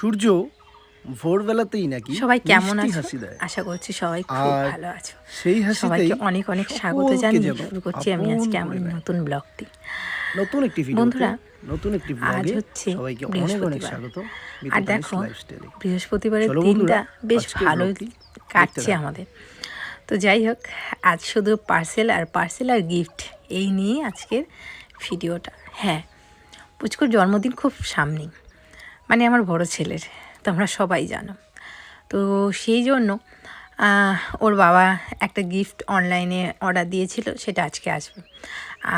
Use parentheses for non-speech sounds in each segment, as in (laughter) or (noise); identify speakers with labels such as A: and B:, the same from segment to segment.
A: সূর্য ভোরবেলাতেই নাকি
B: সবাই কেমন আছো? আশা করছি সবাই খুব ভালো আছো।
A: সেই
B: সবাইকে অনেক অনেক স্বাগত জানিয়ে শুরু করছি আমি আজকে আমার নতুন ব্লগটি।
A: নতুন একটি ভিডিও
B: বন্ধুরা,
A: নতুন একটি
B: আজ
A: ব্লগে
B: হচ্ছে
A: সবাইকে অনেক অনেক স্বাগত।
B: আর দেখো। বৃহস্পতিবারের দিনটা বেশ ভালোই কাটছে আমাদের। তো যাই হোক আজ শুধু পার্সেল আর পার্সেল আর গিফট এই নিয়ে আজকের ভিডিওটা। হ্যাঁ পুচকুর জন্মদিন খুব সামনেই। মানে আমার বড় ছেলের, তোমরা সবাই জানো। তো সেই জন্য ওর বাবা একটা গিফট অনলাইনে অর্ডার দিয়েছিল, সেটা আজকে আসবে।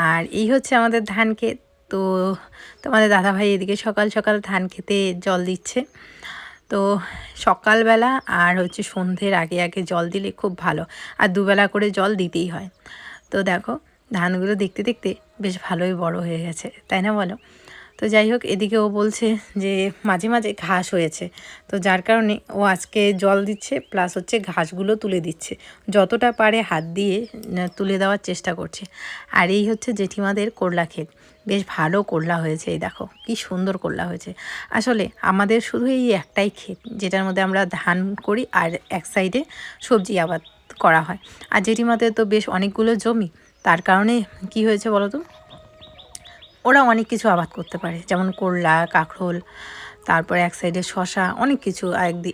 B: আর এই হচ্ছে আমাদের ধান ক্ষেত। তো তোমাদের দাদাভাই এদিকে সকাল সকাল ধান খেতে জল দিচ্ছে। তো সকালবেলা আর হচ্ছে সন্ধ্যের আগে আগে জল দিলে খুব ভালো। আর দুবেলা করে জল দিতেই হয়। তো দেখো, ধানগুলো দেখতে দেখতে বেশ ভালোই বড় হয়ে গেছে, তাই না বলো? তো যাই হোক, এদিকে ও বলছে যে মাঝে মাঝে ঘাস হয়েছে। তো যার কারণে ও আজকে জল দিচ্ছে, প্লাস হচ্ছে ঘাসগুলো তুলে দিচ্ছে। যতটা পারে হাত দিয়ে তুলে দেওয়ার চেষ্টা করছে। আর এই হচ্ছে জেঠিমাদের করলা ক্ষেত। বেশ ভালো করলা হয়েছে এই দেখো, কি সুন্দর করলা হয়েছে। আসলে আমাদের শুধু এই একটাই ক্ষেত, যেটার মধ্যে আমরা ধান করি আর এক সাইডে সবজি আবাদ করা হয়। আর জেঠিমাদের তো বেশ অনেকগুলো জমি, তার কারণে কি হয়েছে বলো তো? ওরা অনেক কিছু আবাদ করতে পারে। যেমন করলা, কাঁকরোল, তারপরে এক সাইডে শশা অনেক কিছু একদি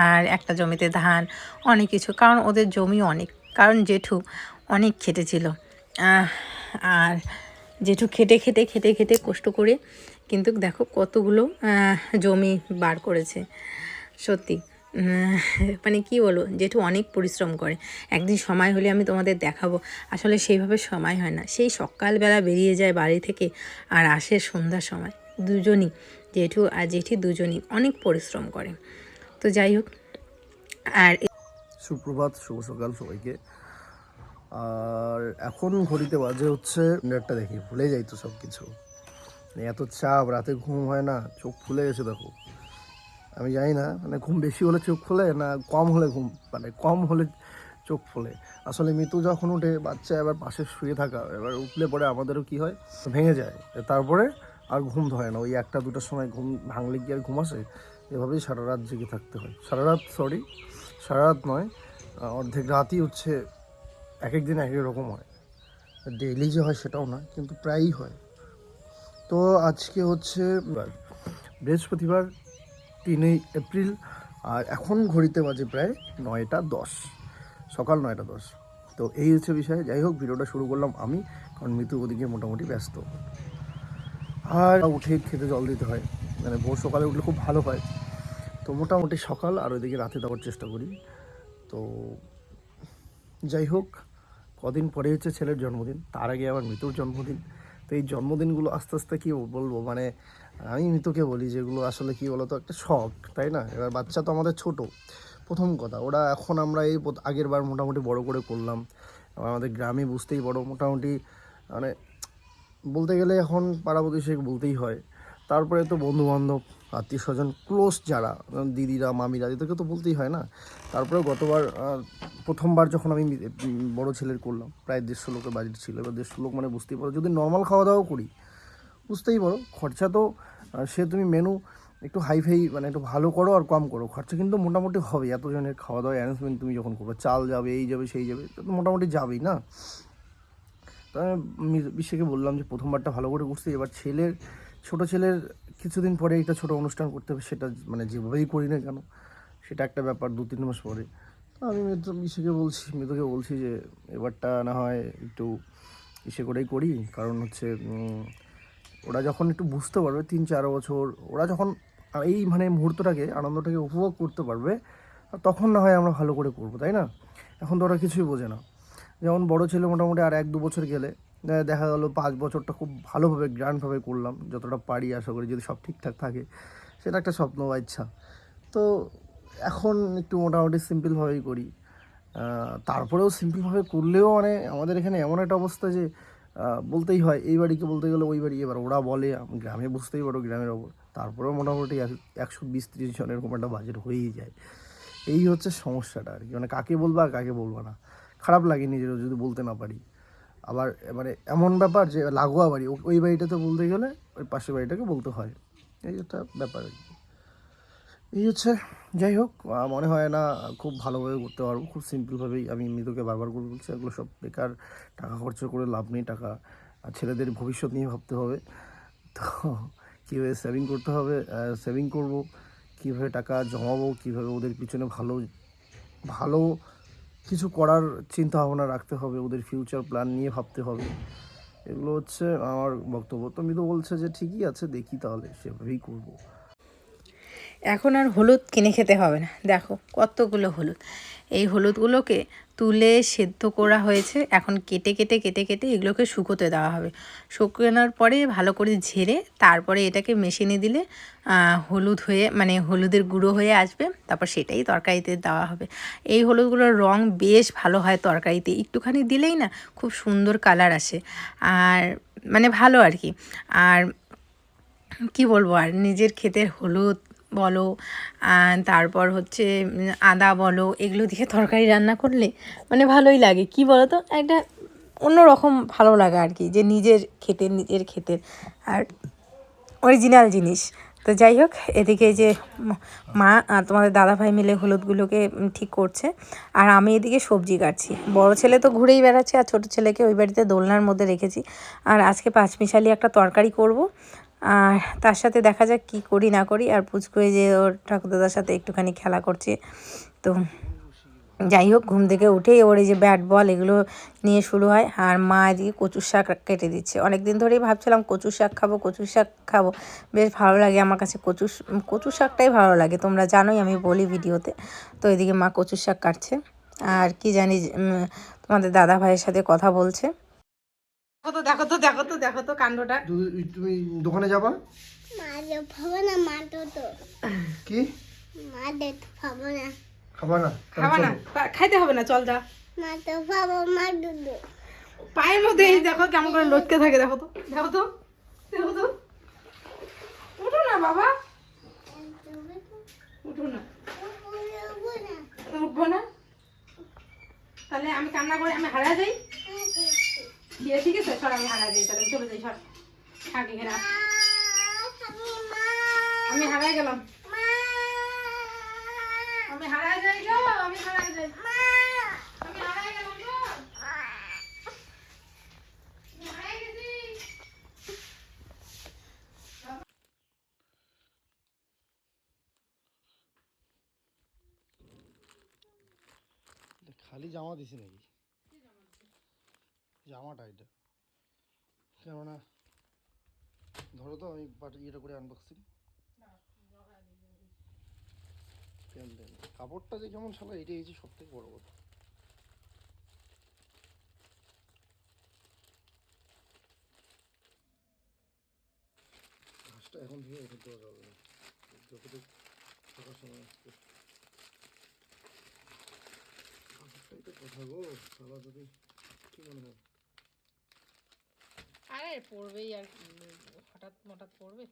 B: আর একটা জমিতে ধান, অনেক কিছু। কারণ ওদের জমি অনেক। কারণ জেঠু অনেক খেটেছিল আর জেঠু খেটে খেটে খেটে খেটে কষ্ট করে কিন্তু দেখো কতগুলো জমি বার করেছে। সত্যি। মানে কি বলো জেঠু অনেক পরিশ্রম করে, একদিন সময় হলে আমি তোমাদের দেখাবো। আসলে সেইভাবে সময় হয় না। সেই সকালবেলা বেরিয়ে যায় বাড়ি থেকে আর আসে সন্ধ্যার সময়। দুজনই জেঠু আর জেঠি দুজনই অনেক পরিশ্রম করে। তো যাই হোক, আর
A: সুপ্রভাত, শুভ সকাল সবাইকে। আর এখন ঘড়িতে বাজে হচ্ছে একটা দেখি ভুলে যাই তো সব কিছু মানে এত চাপ, রাতে ঘুম হয় না, চোখ ফুলে গেছে দেখো। আমি জানি না মানে ঘুম বেশি হলে চোখ ফুলে না কম হলে ঘুম মানে কম হলে চোখ ফোলে আসলে মৃত্যু যখন উঠে বাচ্চা এবার পাশে শুয়ে থাকা, এবার উঠলে পরে আমাদেরও কি হয়? ভেঙে যায়। তারপরে আর ঘুম ধরে না, ওই একটা দুটোর সময় ঘুম ভাঙলে কি আর ঘুম আসে? এভাবেই সারা রাত জেগে থাকতে হয়। সারা রাত সরি সারা রাত নয় অর্ধেক রাতই হচ্ছে এক এক দিন এক এক রকম হয়। ডেইলি যে হয় সেটাও না কিন্তু প্রায়ই হয়। তো আজকে হচ্ছে, বৃহস্পতিবার তিনই এপ্রিল, আর এখন ঘড়িতে বাজে প্রায় নয়টা দশ, সকাল নয়টা দশ। তো এই হচ্ছে বিষয়ে। যাই হোক, ভিডিওটা শুরু করলাম আমি, কারণ মৃত্যু ওদিকে মোটামুটি ব্যস্ত। আর উঠে খেতে জল দিতে হয়। মানে ভোর সকালে উঠলে খুব ভালো হয়। তো মোটামুটি সকাল, আর ওইদিকে রাতে দেওয়ার চেষ্টা করি। তো যাই হোক, কদিন পরে হচ্ছে ছেলের জন্মদিন। তার আগে আবার মৃত্যুর জন্মদিন। তো এই জন্মদিনগুলো আস্তে আস্তে কী বলব? মানে আমি মৃত্যুকে বলি যেগুলো আসলে কী বলতো, একটা শখ, তাই না? এবার বাচ্চা তো আমাদের ছোট। প্রথম কথা, ওরা এখন আমরা এই আগের বার মোটামুটি বড় করে করলাম। আমাদের গ্রামে বুঝতেই বড় মোটামুটি মানে বলতে গেলে এখন পাড়া প্রতিবেশী বলতেই হয়। তারপরে তো বন্ধু বান্ধব আত্মীয় স্বজন ক্লোজ যারা দিদিরা, মামিরা, এদেরকে তো বলতেই হয় না? তারপরে গতবার প্রথমবার যখন আমি বড় ছেলের করলাম, প্রায় দেড়শো লোকের বাজেট ছিল। এবার দেড়শো লোক মানে বুঝতেই পারো, যদি নর্মাল খাওয়া দাওয়াও করি বুঝতেই পারো। খরচা তো সে তুমি মেনু একটু হাই ফাই মানে একটু ভালো করো আর কম করো। খরচা কিন্তু মোটামুটি হবে এতজনের খাওয়া দাওয়া অ্যারেঞ্জমেন্ট তুমি যখন করবে, চাল যাবে, এই যাবে, সেই যাবে, তো মোটামুটি যাবেই না? তো আমি বিশ্বকে বললাম যে প্রথমবারটা ভালো করে করছি, এবার ছেলের, ছোট ছেলের কিছুদিন পরে একটা ছোট অনুষ্ঠান করতে হবে, সেটা মানে যেভাবেই করি না কেন, সেটা একটা ব্যাপার দু তিন মাস পরে। তো আমি বিশ্বকে বলছি মৃত্যুকে বলছি যে এবারটা না হয় একটু ইসে করেই করি, কারণ হচ্ছে ওরা যখন একটু বুঝতে পারবে, তিন চার বছর, ওরা যখন এই মানে মুহূর্তটাকে, আনন্দটাকে উপভোগ করতে পারবে, তখন না হয় আমরা ভালো করে করব, তাই না? এখন তো ওরা কিছুই বোঝে না। যেমন বড় ছেলে মোটামুটি আর এক দু বছর গেলে দেখা গেলো পাঁচ বছরটা খুব ভালোভাবে, গ্র্যান্ডভাবে করলাম, যতটা পারি আশা করি, যদি সব ঠিকঠাক থাকে, সেটা একটা স্বপ্ন বা ইচ্ছা। তো এখন একটু মোটামুটি সিম্পলভাবেই করি। তারপরেও সিম্পলভাবে করলেও মানে আমাদের এখানে এমন একটা অবস্থা যে বলতেই হয়, এই বাড়িকে বলতে গেলে ওই বাড়ি। এবার ওরা বলে গ্রামে বুঝতেই পারো, গ্রামের ওপর তারপরেও মোটামুটি এক- একশো বিশ ত্রিশ জনের এরকম একটা বাজেট হয়েই যায়। এই হচ্ছে সমস্যাটা আর কি। মানে কাকে বলব আর কাকে বলব না। খারাপ লাগে নিজেরও যদি বলতে না পারি। আবার মানে এমন ব্যাপার যে লাগোয়া বাড়ি ওই বাড়িটাতে বলতে গেলে ওই পাশের বাড়িটাকে বলতে হয়। এই একটা ব্যাপার আর কি। এই হচ্ছে, যাই হোক মনে হয় না খুব ভালোভাবে করতে পারব। খুব সিম্পলভাবেই আমি মৃদুকে বারবার করে বলছি, এগুলো সব বেকার, টাকা খরচ করে লাভ নেই, টাকা আর ছেলেদের ভবিষ্যৎ নিয়ে ভাবতে হবে। তো কীভাবে সেভিং করতে হবে সেভিং করব, কীভাবে টাকা জমাবো, কীভাবে ওদের পিছনে ভালো ভালো কিছু করার চিন্তা ভাবনা রাখতে হবে, ওদের ফিউচার প্ল্যান নিয়ে ভাবতে হবে। এগুলো হচ্ছে আমার বক্তব্য। তো মৃদু বলছে যে ঠিকই আছে, দেখি তাহলে সেভাবেই করব।
B: এখন আর হলুদ কিনে খেতে হবে না। দেখো কতগুলো হলুদ। এই হলুদগুলোকে তুলে সেদ্ধ করা হয়েছে। এখন কেটে কেটে কেটে কেটে এগুলোকে শুকোতে দেওয়া হবে। শুকোনোর পরে ভালো করে ঝেড়ে তারপরে এটাকে মেশিনে দিলে হলুদ হয়ে মানে হলুদের গুঁড়ো হয়ে আসবে। তারপর সেটাই তরকারিতে দেওয়া হবে। এই হলুদগুলোর রং বেশ ভালো হয় তরকারিতে। একটুখানি দিলেই না খুব সুন্দর কালার আসে। আর মানে ভালো আর কি। আর কি বলব? আর নিজের ক্ষেতের হলুদ বলো তারপর হচ্ছে আদা বলো, এগুলো দিয়ে তরকারি রান্না করলে মানে ভালোই লাগে। কি বলো তো একটা অন্যরকম ভালো লাগা আর কি, যে নিজের ক্ষেতের নিজের ক্ষেতের। আর অরিজিনাল জিনিস। তো যাই হোক, এদিকে যে মা আর তোমাদের দাদা ভাই মিলে হলুদগুলোকে ঠিক করছে। আর আমি এদিকে সবজি কাটছি। বড় ছেলে তো ঘুরেই বেড়াচ্ছে, আর ছোটো ছেলেকে ওই বাড়িতে দোলনার মধ্যে রেখেছি। আর আজকে পাঁচমিশালি একটা তরকারি করব। আর তার সাথে দেখা যাক কি করি, না করি। আর পুচকু এই যে ওর ঠাকুরদাদার সাথে একটুখানি খেলা করছে। তো যাই হোক, ঘুম থেকে উঠেই ওর এই যে ব্যাট বল এগুলো নিয়ে শুরু হয়। আর মা এদিকে কচুর শাক কেটে দিচ্ছে। অনেক দিন ধরেই ভাবছিলাম কচুর শাক খাব, কচুর শাক খাব। বেশ ভালো লাগে আমার কাছে কচুর কচুর শাকটাই ভালো লাগে। তোমরা জানোই আমি বলি ভিডিওতে। তো এদিকে মা কচুর শাক কাটছে। আর কি জানি তোমাদের দাদা ভাইয়ের সাথে কথা বলছে। তো দেখো তো দেখো তো দেখো তো কাণ্ডটা।
A: তুমি দোকানে যাবা?
C: মাদের খাব না মা তো তো।
A: কি?
C: মাদের খাব না।
A: খাবা না?
B: খাবা না। তা- খাইতে হবে না চল যা।
C: মা তো খাব মা দুধ
B: পায়ের মধ্যে এই দেখো কেমন করে লটকে থাকে দেখো তো। দেখো তো দেখো তো। উঠো না বাবা। উঠো না। উঠবো না। তাহলে আমি কান্না করে আমি হারা যাই। দিয়ে ঠিক আছে? সর, আমি হারা যাই তাহলে চলে যাই, সর। থাক এখানে আমি হারাই গেলাম। আমি হারাই যাই গো আমি হারাই যাই।
A: খালি জামা দিছি নাকি? জামাটা এটা। কেননা ধরো তো আমি পাট- ইয়েটা করে আনবক্সিং কাপড়টা যে কেমন শালা এটাই হচ্ছে সব থেকে বড় কথা। ঘাসটা এখন থেকে ওঠে দেওয়া যাবে। না যতটুকু থাকার সময় আসছে কাপড়টাই তো কথা গো শালা যদি কি মনে হয়?
B: আরে পড়বেই আর কি, হঠাৎ হঠাৎ পড়বে?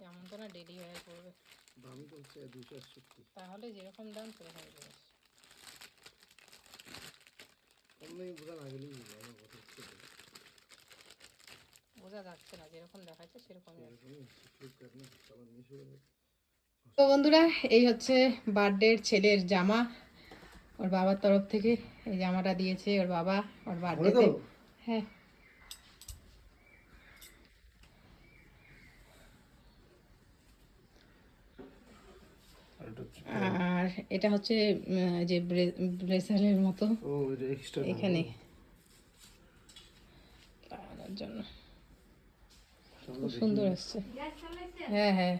B: এমন তো না ডেলি হয়ে পড়বে।
A: দামই তো হচ্ছে দুশো একষট্টি
B: তাহলে যেরকম দাম সেরকম জিনিস
A: অনলাইন বোঝা না গেলেই
B: যাচ্ছে না যেরকম দেখাচ্ছে
A: মিশো
B: তো বন্ধুরা এই হচ্ছে বার্থডের ছেলের জামা। ওর বাবার তরফ থেকে এই জামাটা দিয়েছে ওর বাবা ওর বার্থডেতে
A: তো।
B: হ্যাঁ
A: আর এটা হচ্ছে
B: আর এটা হচ্ছে যে ব্রেসালের মতো।
A: ও এটা এক্সট্রা
B: এখানে। লাগানোর জন্য। খুব সুন্দর আসছে। হ্যাঁ হ্যাঁ।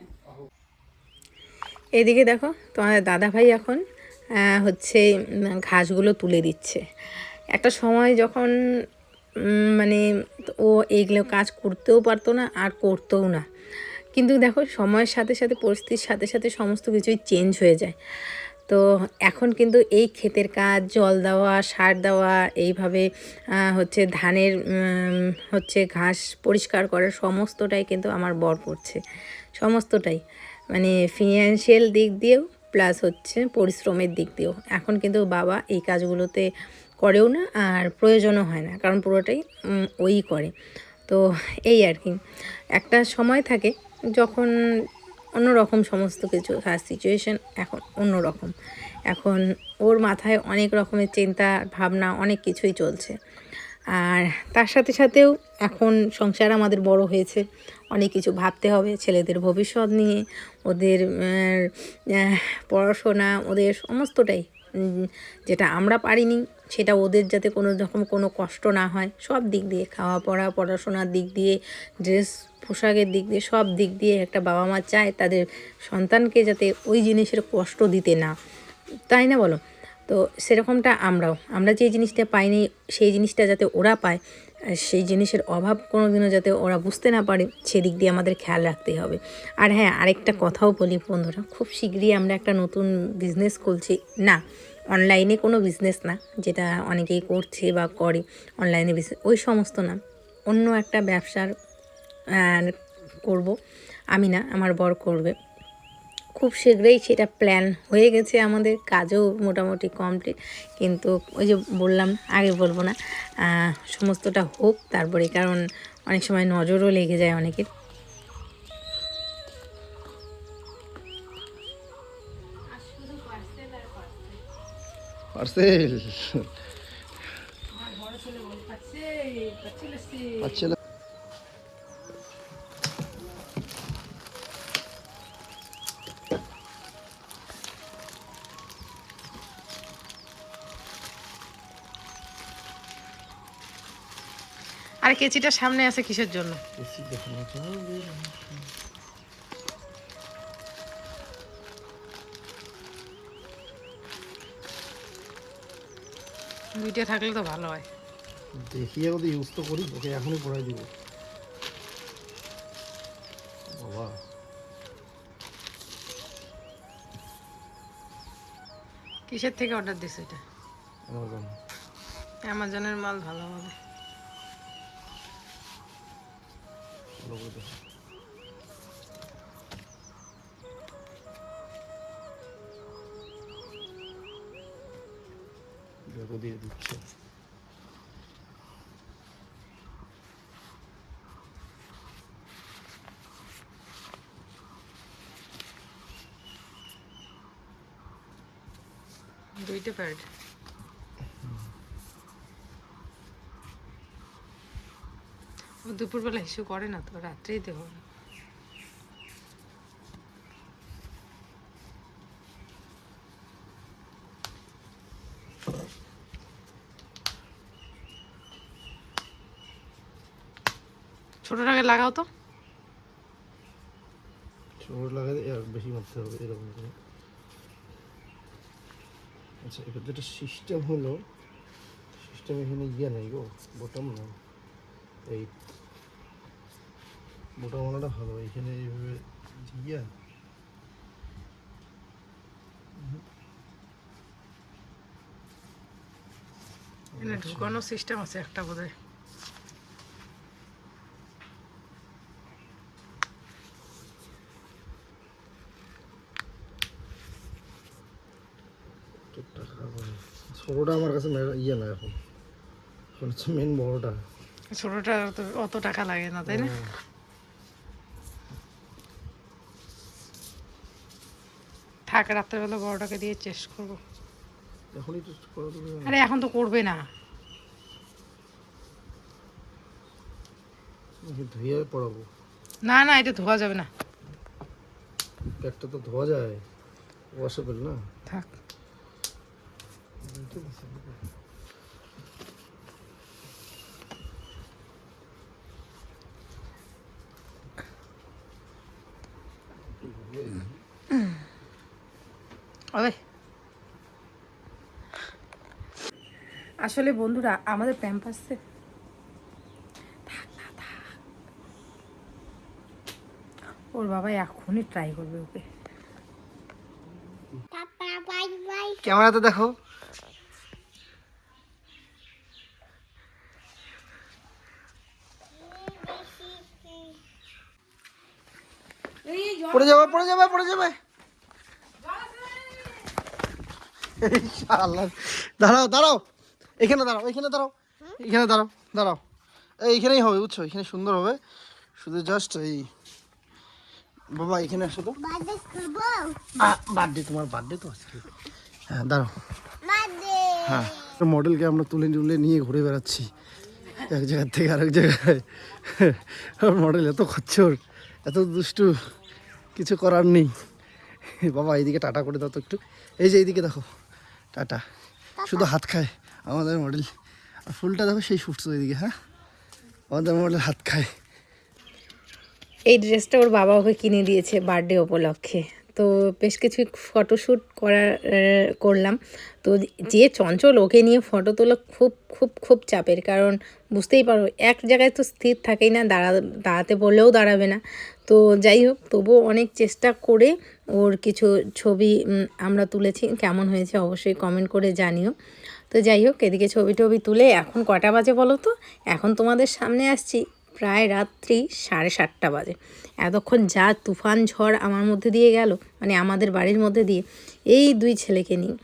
B: এদিকে দেখো তোমাদের দাদা ভাই এখন হচ্ছে ঘাসগুলো তুলে দিচ্ছে। একটা সময় যখন মানে ও এইগুলো কাজ করতেও পারতো না আর করতেও না। কিন্তু দেখো সময়ের সাথে সাথে পরিস্থিতির সাথে সাথে সমস্ত কিছুই চেঞ্জ হয়ে যায়। তো এখন কিন্তু এই ক্ষেতের কাজ, জল দেওয়া, সার দেওয়া, এইভাবে হচ্ছে ধানের হচ্ছে ঘাস পরিষ্কার করার সমস্তটাই কিন্তু আমার বর পড়ছে সমস্তটাই। মানে ফিনান্সিয়াল দিক দিয়েও প্লাস হচ্ছে পরিশ্রমের দিক দিয়েও। এখন কিন্তু বাবা এই কাজগুলোতে করেও না, আর প্রয়োজনও হয় না। কারণ পুরোটাই ওই করে। তো এই আর কি। একটা সময় থাকে যখন অন্যরকম সমস্ত কিছু তার সিচুয়েশান এখন অন্যরকম। এখন ওর মাথায় অনেক রকমের চিন্তা, ভাবনা, অনেক কিছুই চলছে। আর তার সাথে সাথেও এখন সংসার আমাদের বড় হয়েছে। অনেক কিছু ভাবতে হবে, ছেলেদের ভবিষ্যৎ নিয়ে, ওদের পড়াশোনা, ওদের সমস্তটাই। যেটা আমরা পারিনি সেটা ওদের যাতে কোনো রকম কোনো কষ্ট না হয়, সব দিক দিয়ে খাওয়া পড়া, পড়াশোনার দিক দিয়ে ড্রেস পোশাকের দিক দিয়ে, সব দিক দিয়ে একটা বাবা মা চায় তাদের সন্তানকে যাতে ওই জিনিসের কষ্ট দিতে না। তাই না বলো? তো সেরকমটা আমরাও। আমরা যে জিনিসটা পাইনি, সেই জিনিসটা যাতে ওরা পায় সেই জিনিসের অভাব কোনো দিনও যাতে ওরা বুঝতে না পারে, সেদিক দিয়ে আমাদের খেয়াল রাখতে হবে। আর হ্যাঁ আরেকটা কথাও বলি বন্ধুরা, খুব শীঘ্রই আমরা একটা নতুন বিজনেস খুলছি। না অনলাইনে কোনো বিজনেস না, যেটা অনেকেই করছে বা করে অনলাইনে বিজনেস ওই সমস্ত না। অন্য একটা ব্যবসার করব, আমি না, আমার বর করবে। খুব শীঘ্রই সেটা প্ল্যান হয়ে গেছে আমাদের, কাজও মোটামুটি কমপ্লিট কিন্তু ওই যে বললাম, আগে বলব না সমস্তটা হোক, তারপরে, কারণ অনেক সময় নজরও লেগে যায় অনেকের।
A: পার্সেল।
B: আর কেচিটা সামনে আছে কিসের জন্য? দুইটা থাকলে তো ভালো হয়।
A: দেখিয়ে ওদের ইউজ তো করি ওকে এখনই পড়াই দিব। বাবা।
B: কিসের থেকে অর্ডার দিছে এটা?
A: অ্যামাজন
B: অ্যামাজনের মাল ভালো হবে।
A: ভালো করে দেখো দিয়ে দিচ্ছে।
B: দুইটা প্যাড। দুপুরবেলা হিসু করে না তো রাত্রেই দেবো ছোটটাকে লাগাও তো।
A: ছোট লাগাতে আর বেশি মারতে হবে এরকম করে। আচ্ছা এবার যেটা সিস্টেম হলো সিস্টেম এখানে ইয়ে নেই গো বোটাম না এই বোটামালাটা ভালো এখানে এইভাবে ইয়া।
B: এখানে ঢুকানো সিস্টেম আছে একটা বোধহয়।
A: তো টাকা করে ছোটোটা আমার কাছে ইয়ে না এখন। এখন হচ্ছে মেন বড়টা।
B: ছোটটা অত টাকা লাগে না তাই না? থাক রাত্রেবেলা বড়টাকে দিয়ে চেষ্টা করব। আরে এখন তো করবে না।
A: ধুয়ে পড়াবো।
B: না না এটা ধোয়া যাবে না।
A: প্যাকটা তো ধোয়া যায়। ওয়াশেবল না?
B: আসলে বন্ধুরা আমাদের প্যাম্পাসে থাক থাক। ওর বাবা এখনই ট্রাই করবে ওকে।
C: টাটা বাই বাই
A: ক্যামেরাতে দেখো। পড়ে যাবে পড়ে যাবে পড়ে যাবে। দাঁড়াও দাঁড়াও। এখানে দাঁড়াও এখানে দাঁড়াও। এখানে দাঁড়াও দাঁড়াও। এই এখানেই হবে বুঝছ? এখানে সুন্দর হবে। শুধু জাস্ট এই বাবা এখানে আসো তো।
C: বার্থডে
A: তোমার বার্থডে তো আজকে। হ্যাঁ দাঁড়াও। হ্যাঁ মডেলকে আমরা তুলে তুলে নিয়ে ঘুরে বেড়াচ্ছি। এক জায়গার থেকে আরেক জায়গায়। (laughs) মডেল এত খচ্চর। এত দুষ্টু কিছু করার নেই। বাবা এইদিকে টাটা করে দাও তো একটু। এই যে এইদিকে দেখো টাটা। শুধু হাত খায় আমাদের মডেল। আর ফুলটা দেখো সেই ফুটছে ওইদিকে হ্যাঁ? আমাদের মডেল হাত খায়।
B: এই ড্রেসটা ওর বাবা ওকে কিনে দিয়েছে বার্থডে উপলক্ষে। তো বেশ কিছু ফটোশ্যুট করার করলাম। তো যে চঞ্চল ওকে নিয়ে ফটো তোলা খুব খুব খুব চাপের। কারণ বুঝতেই পারো, এক জায়গায় তো স্থির থাকেই না, দাঁড়া, দাঁড়াতে বললেও দাঁড়াবে না। তো যাই হোক, তবুও অনেক চেষ্টা করে ওর কিছু ছবি আমরা তুলেছি। কেমন হয়েছে অবশ্যই কমেন্ট করে জানিও। তো যাই হোক, এদিকে ছবি টবি তুলে এখন কটা বাজে বলো তো? এখন তোমাদের সামনে আসছি। প্রায় রাত্রি সাড়ে সাতটা বাজে। এতক্ষণ যা তুফান ঝড় আমার মধ্যে দিয়ে গেল মানে আমাদের বাড়ির মধ্যে দিয়ে, এই দুই ছেলেকে নিয়ে।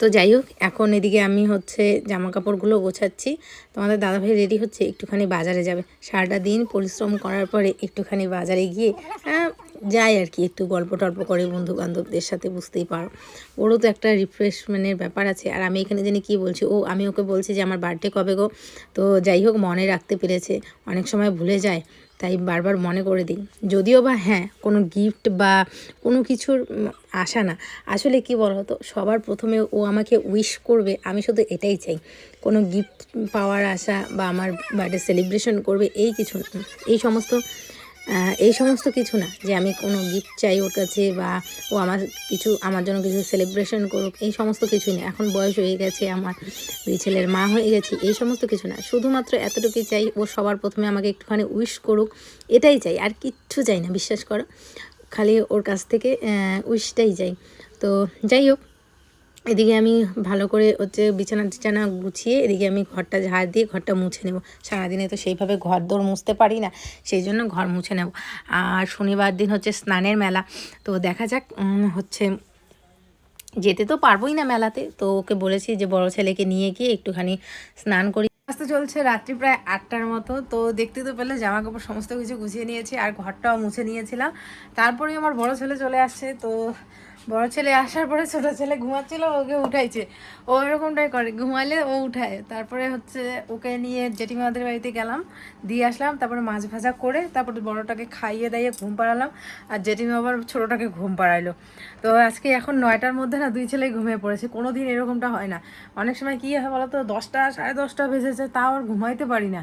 B: তো যাই হোক, এখন এদিকে আমি হচ্ছে জামা কাপড়গুলো গোছাচ্ছি। তোমাদের দাদাভাই রেডি হচ্ছে, একটুখানি বাজারে যাবে। সারাটা দিন পরিশ্রম করার পরে একটুখানি বাজারে গিয়ে যাই আর কি, একটু গল্প টল্প করে বন্ধু বান্ধবদের সাথে বুঝতেই পারো। ওরও তো একটা রিফ্রেশমেন্টের ব্যাপার আছে। আর আমি এখানে জানি কি বলছি, ও, আমি ওকে বলছি যে, আমার বার্থডে কবে গো? তো যাই হোক, মনে রাখতে পেরেছে। অনেক সময় ভুলে যায়, তাই বারবার মনে করে দিই। যদিও বা হ্যাঁ কোনো গিফট বা কোনো কিছুর আশা না। আসলে কি বলতো, সবার প্রথমে ও আমাকে উইশ করবে, আমি শুধু এটাই চাই। কোনো গিফট পাওয়ার আশা বা আমার বার্থডে সেলিব্রেশন করবে, এই কিছু এই সমস্ত এই সমস্ত কিছু না, যে আমি কোনো গিফট চাই ওর কাছে বা ও আমার কিছু, আমার জন্য কিছু সেলিব্রেশন করুক, এই সমস্ত কিছুই না। এখন বয়স হয়ে গেছে, আমার দুই ছেলের মা হয়ে গেছে, এই সমস্ত কিছু না। শুধুমাত্র এতটুকুই চাই, ও সবার প্রথমে আমাকে একটুখানি উইশ করুক, এটাই চাই, আর কিচ্ছু চাই না, বিশ্বাস করো। খালি ওর কাছ থেকে উইশটাই চাই। তো যাই হোক এদিকে আমি ভালো করে হচ্ছে বিছানা টিছানা গুছিয়ে এদিকে আমি ঘরটা ঝাড় দিয়ে ঘরটা মুছে নেব। সারাদিনে তো সেইভাবে ঘর দৌড় মুছতে পারি না, সেই জন্য ঘর মুছে নেব। আর শনিবার দিন হচ্ছে স্নানের মেলা, তো দেখা যাক হচ্ছে যেতে তো পারবোই না মেলাতে। তো ওকে বলেছি যে বড় ছেলেকে নিয়ে গিয়ে একটুখানি স্নান করি। আসতে চলছে রাত্রি প্রায় আটটার মতো, তো দেখতে তো পেলে জামা কাপড় সমস্ত কিছু গুছিয়ে নিয়েছি আর ঘরটাও মুছে নিয়েছিলাম। তারপরে আমার বড় ছেলে চলে আসছে, তো বড় ছেলে আসার পরে ছোট ছেলে ঘুমাচ্ছিল ওকে উঠাইছে। ও এরকমটাই করে ঘুমালে ও উঠায়। তারপরে হচ্ছে ওকে নিয়ে জেঠিমাদের বাড়িতে গেলাম, দিয়ে আসলাম, তারপরে মাছ ভাজা করে তারপরে বড়টাকে খাইয়ে দাইয়ে ঘুম পাড়ালাম, আর জেঠিমা আবার ছোটোটাকে ঘুম পাড়াইলো। তো আজকে এখন নয়টার মধ্যে না দুই ছেলে ঘুমিয়ে পড়েছে কোনো দিন এরকমটা হয় না। অনেক সময় কী হয় বলো তো দশটা, সাড়ে দশটা বেজেছে, তাও আর ঘুমাইতে পারি না।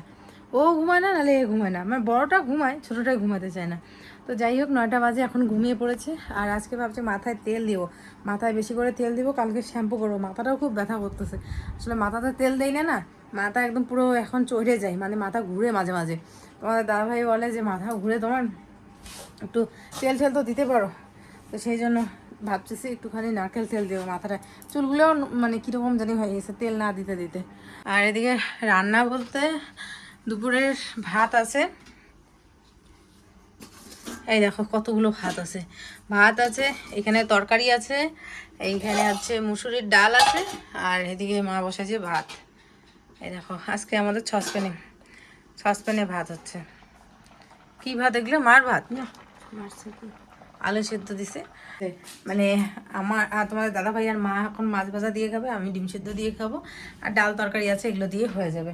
B: ও ঘুমায় না, নাহলে এ ঘুমায় না। মানে বড়টা ঘুমায়, ছোটোটাই ঘুমাতে চায় না। তো যাই হোক, নয়টা বাজে, এখন ঘুমিয়ে পড়েছে। আর আজকে ভাবছি মাথায় তেল দিব। মাথায় বেশি করে তেল দিব, কালকে শ্যাম্পু করব। মাথাটাও খুব ব্যথা করতেছে। আসলে মাথাতে তেল দেই না না, মাথা একদম পুরো এখন চড়ে যায় মানে মাথা ঘুরে মাঝে মাঝে। তোমাদের দাদাভাই বলে যে, মাথা ঘুরে তোমার একটু তেল টেল তো দিতে পারো। তো সেই জন্য ভাবতেছি একটুখানি নারকেল তেল দেবো মাথাটা চুলগুলোও মানে কীরকম জানি হয়ে গেছে, তেল না দিতে দিতে। আর এদিকে রান্না বলতে দুপুরের ভাত আছে। এই দেখো কতগুলো ভাত আছে। ভাত আছে এখানে তরকারি আছে এইখানে আছে মুসুরির ডাল আছে আর এদিকে মা বসেছে ভাত। এই দেখো আজকে আমাদের সসপ্যানে সসপ্যানে ভাত হচ্ছে। কি ভাত এগুলো মার ভাত? না আলু সেদ্ধ দিছে। মানে আমার আর তোমাদের দাদা ভাই আর মা এখন মাছ ভাজা দিয়ে খাবে আমি ডিম সেদ্ধ দিয়ে খাব আর ডাল তরকারি আছে এগুলো দিয়ে হয়ে যাবে।